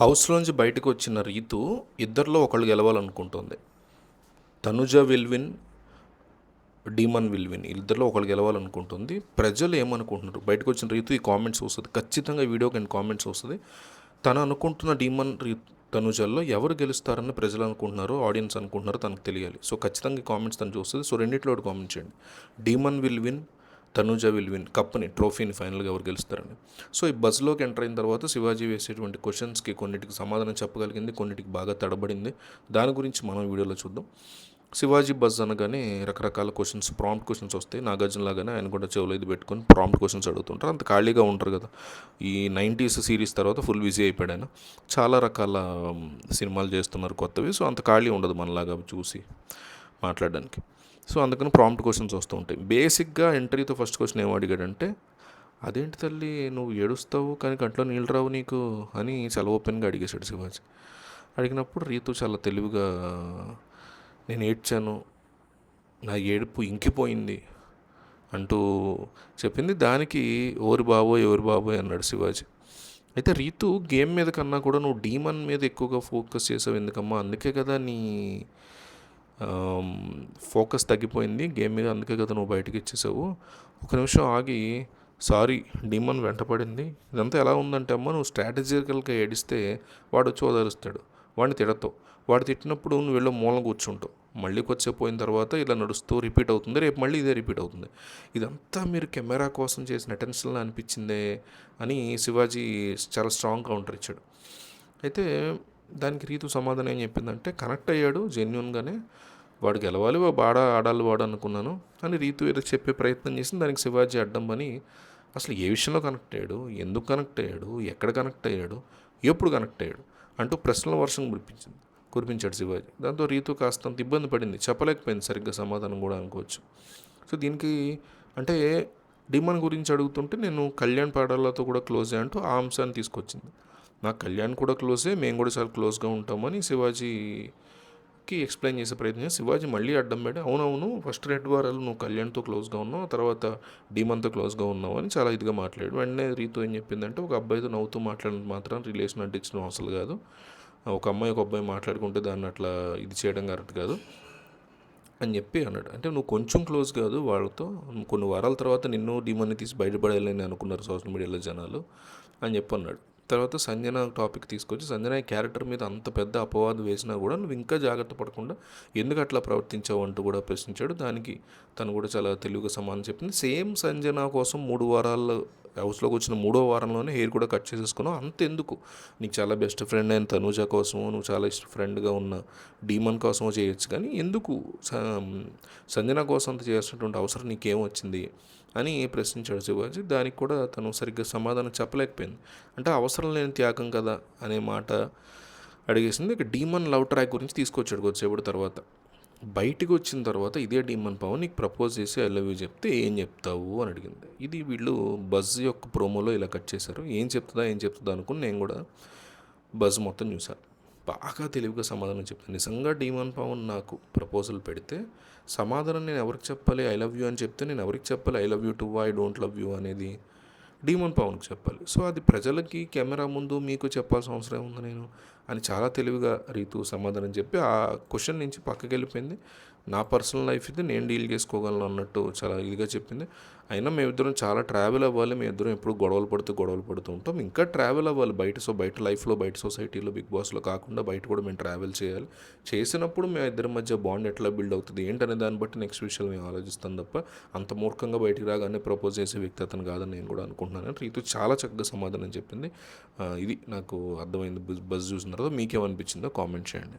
హౌస్‌లోంచి బయటకు వచ్చిన రీతు ఇద్దరిలో ఒకళ్ళు గెలవాలనుకుంటుంది తనుజ విల్విన్ డీమన్ విల్విన్ ఇద్దరిలో ఒకళ్ళు గెలవాలనుకుంటుంది. ప్రజలు ఏమనుకుంటున్నారు? బయటకొచ్చిన రీతు ఈ కామెంట్స్ వస్తుంది ఖచ్చితంగా వీడియో వీడియోకి కామెంట్స్ వస్తుంది తను అనుకుంటున్న డీమన్ రీ తనుజల్లో ఎవరు గెలుస్తారని ప్రజలు అనుకుంటున్నారో, ఆడియన్స్ అనుకుంటున్నారో తనకు తెలియాలి. సో, ఖచ్చితంగా ఈ కామెంట్స్ తను చూస్తుంది సో, రెండిట్లో కామెంట్ చేయండి. Demon will win, Tanuja will win. కప్‌ని, ట్రోఫీని ఫైనల్‌గా ఎవరు గెలుస్తారని. సో, ఈ బస్సులోకి ఎంటర్ అయిన తర్వాత శివాజీ వేసేటువంటి క్వశ్చన్స్కి కొన్నిటికి సమాధానం చెప్పగలిగింది. కొన్నిటికి బాగా తడబడింది. దాని గురించి మనం వీడియోలో చూద్దాం. శివాజీ బస్ అనగానే రకరకాల క్వశ్చన్స్ ప్రాంప్ట్ క్వశ్చన్స్ వస్తాయి. నాగార్జున లాగానే ఆయన కూడా చెవులో ఇది పెట్టుకొని ప్రాంప్ట్ క్వశ్చన్స్ అడుగుతుంటారు. అంత ఖాళీగా ఉంటారు కదా! ఈ నైంటీస్ సిరీస్ తర్వాత ఫుల్ బిజీ అయిపోయాడు ఆయన. చాలా రకాల సినిమాలు చేస్తున్నారు కొత్తవి. సో, అంత ఖాళీ ఉండదు మనలాగా చూసి మాట్లాడడానికి. సో, అందుకని ప్రాంప్ట్ క్వశ్చన్స్ వస్తూ ఉంటాయి. బేసిక్‌గా ఎంట్రీతో ఫస్ట్ క్వశ్చన్ ఏం అడిగాడంటే, "అదేంటి తల్లి నువ్వు ఏడుస్తావు కానీ కంట్లో నీళ్ళు రావు నీకు" అని చాలా ఓపెన్‌గా అడిగేశాడు శివాజీ. అడిగినప్పుడు రీతు చాలా తెలివిగా నేను ఏడ్చాను. నా ఏడుపు ఇంకిపోయింది అంటూ చెప్పింది. దానికి ఓరి బాబోయ్! ఎవరి బాబోయ్! అన్నాడు శివాజీ. అయితే రీతు గేమ్ మీద కన్నా కూడా నువ్వు డీమన్ మీద ఎక్కువగా ఫోకస్ చేసావు ఎందుకమ్మా? అందుకే కదా నీ ఫోకస్ తగ్గిపోయింది గేమ్ మీద. అందుకే కదా నువ్వు బయటకు ఇచ్చేసావు. ఒక నిమిషం ఆగి సారీ డీమన్ వెంటపడింది. ఇదంతా ఎలా ఉందంటే అమ్మ నువ్వు స్ట్రాటజికల్‌గా ఏడిస్తే వాడొచ్చి ఓదారుస్తాడు. వాడిని తిడతావు. వాడు తిట్టినప్పుడు నువ్వు వెళ్ళి మూలం కూర్చుంటావు. మళ్ళీ కొచ్చేపోయిన తర్వాత ఇలా నడుస్తూ రిపీట్ అవుతుంది. రేపు మళ్ళీ ఇదే రిపీట్ అవుతుంది. ఇదంతా మీరు కెమెరా కోసం చేసిన అటెన్షన్‌లా అనిపించిందే అని శివాజీ చాలా స్ట్రాంగ్ కౌంటర్ ఇచ్చాడు. అయితే దానికి రీతు సమాధానం ఏం చెప్పిందంటే కనెక్ట్ అయ్యాడు జెన్యున్గానే వాడు గెలవాలి బాడ ఆడాలి వాడు అనుకున్నాను అని రీతు ఏదో చెప్పే ప్రయత్నం చేసింది. దానికి శివాజీ అడ్డం అని అసలు ఏ విషయంలో కనెక్ట్ అయ్యాడు? ఎందుకు కనెక్ట్ అయ్యాడు? ఎక్కడ కనెక్ట్ అయ్యాడు? ఎప్పుడు కనెక్ట్ అయ్యాడు? అంటూ ప్రశ్నల వర్షం కురిపించింది కురిపించాడు శివాజీ. దాంతో రీతు కాస్తంత ఇబ్బంది పడింది. చెప్పలేకపోయింది సరిగ్గా సమాధానం కూడా అనుకోవచ్చు. సో, దీనికి అంటే డీమన్ గురించి అడుగుతుంటే నేను కళ్యాణ్ పాడాలతో కూడా క్లోజే అంటూ ఆ అంశాన్ని తీసుకొచ్చింది. నాకు కళ్యాణ్ కూడా క్లోజే. మేము కూడా చాలా క్లోజ్‌గా ఉంటామని శివాజీ కి ఎక్స్‌ప్లెయిన్ చేసే ప్రయత్నం చేసి శివాజీ మళ్ళీ అడ్డం పడి అవునవును ఫస్ట్ రెడ్ వారాలు నువ్వు కళ్యాణ్‌తో క్లోజ్‌గా ఉన్నావు. తర్వాత డీమన్‌తో క్లోజ్‌గా ఉన్నావు అని చాలా ఇదిగా మాట్లాడు వెంటనే రీతో ఏం చెప్పిందంటే ఒక అబ్బాయితో నవ్వుతూ మాట్లాడినంత మాత్రం రిలేషన్ అడ్డించడం అసలు కాదు. ఒక అమ్మాయి ఒక అబ్బాయి మాట్లాడుకుంటే దాన్ని అట్లా ఇది చేయడం కరెక్ట్ కాదు. అని చెప్పి అన్నాడు. అంటే నువ్వు కొంచెం క్లోజ్ కాదు వాళ్ళతో. కొన్ని వారాల తర్వాత నిన్ను డీమన్‌ని తీసి బయటపడాలని అనుకున్నారు సోషల్ మీడియాలో జనాలు అని చెప్పి అన్నాడు. తర్వాత సంజన టాపిక్ తీసుకొచ్చి సంజన క్యారెక్టర్ మీద అంత పెద్ద అపవాదు వేసినా కూడా నువ్వు ఇంకా జాగ్రత్త పడకుండా ఎందుకు అట్లా ప్రవర్తించావు అంటూ కూడా ప్రశ్నించాడు. దానికి తను కూడా చాలా తెలివిగా సమాధానం చెప్పింది. సేమ్ సంజన కోసం మూడు వారాల్లో హౌస్‌లోకి వచ్చిన మూడో వారంలోనే హెయిర్ కూడా కట్ చేసేసుకున్నావు. అంతెందుకు నీకు చాలా బెస్ట్ ఫ్రెండ్ అయిన తనూజ కోసమో నువ్వు చాలా ఇష్ట ఫ్రెండ్‌గా ఉన్న డీమన్ కోసమో చేయొచ్చు కానీ ఎందుకు స సంజన కోసం అంత చేయాల్సినటువంటి అవసరం నీకేం వచ్చింది అని ప్రశ్నించాడు శివాజీ. దానికి కూడా తను సరిగ్గా సమాధానం చెప్పలేకపోయింది. అంటే అవసరం లేని త్యాగం కదా అనే మాట అడిగేసింది. ఇక డీమన్ లవ్ ట్రాక్ గురించి తీసుకొచ్చాడు కొద్దిసేపటి తర్వాత. బయటికి వచ్చిన తర్వాత ఇదే డీమన్ పవన్ నీకు ప్రపోజ్ చేసి ఐ లవ్ యూ చెప్తే ఏం చెప్తావు అని అడిగింది. ఇది వీళ్ళు బజ్ యొక్క ప్రోమోలో ఇలా కట్ చేశారు. ఏం చెప్తుందా ఏం చెప్తుందా అనుకుని నేను కూడా బజ్ మొత్తం చూశాను. బాగా తెలివిగా సమాధానం చెప్తాను నిజంగా డీమన్ పవన్ నాకు ప్రపోజల్ పెడితే సమాధానం నేను ఎవరికి చెప్పాలి? ఐ లవ్ యూ అని చెప్తే నేను ఎవరికి చెప్పాలి? I love you too I don't love you అనేది డీమన్ పవన్‌కి చెప్పాలి. సో, అది ప్రజలకి కెమెరా ముందు మీకు చెప్పాల్సిన అవసరం ఉంది నేను? అని చాలా తెలివిగా రీతు సమాధానం చెప్పి ఆ క్వశ్చన్ నుంచి పక్కకి వెళ్ళిపోయింది నా పర్సనల్ లైఫ్ ఇది నేను డీల్ చేసుకోగలను అన్నట్టు చాలా ఇదిగా చెప్పింది. అయినా మేమిద్దరం చాలా ట్రావెల్ అవ్వాలి. మేమిద్దరం ఎప్పుడు గొడవలు పడుతూ గొడవలు పడుతూ ఉంటాం. ఇంకా ట్రావెల్ అవ్వాలి బయట సో, బయట లైఫ్‌లో బయట సొసైటీలో బిగ్ బాస్‌లో కాకుండా బయట కూడా మేము ట్రావెల్ చేయాలి. చేసినప్పుడు మా ఇద్దరి మధ్య బాండ్ ఎట్లా బిల్డ్ అవుతుంది ఏంటనే దాన్ని బట్టి నెక్స్ట్ విషయాలు మేము ఆలోచిస్తాం తప్ప అంత మూర్ఖంగా బయటికి రాగానే ప్రపోజ్ చేసే వ్యక్తి అతను కాదని నేను కూడా అనుకుంటున్నాను. రీతు చాలా చక్కగా సమాధానం చెప్పింది. ఇది నాకు అర్థమైంది బస్ బజ్ చూసిన తర్వాత మీకేమనిపించిందో కామెంట్ చేయండి.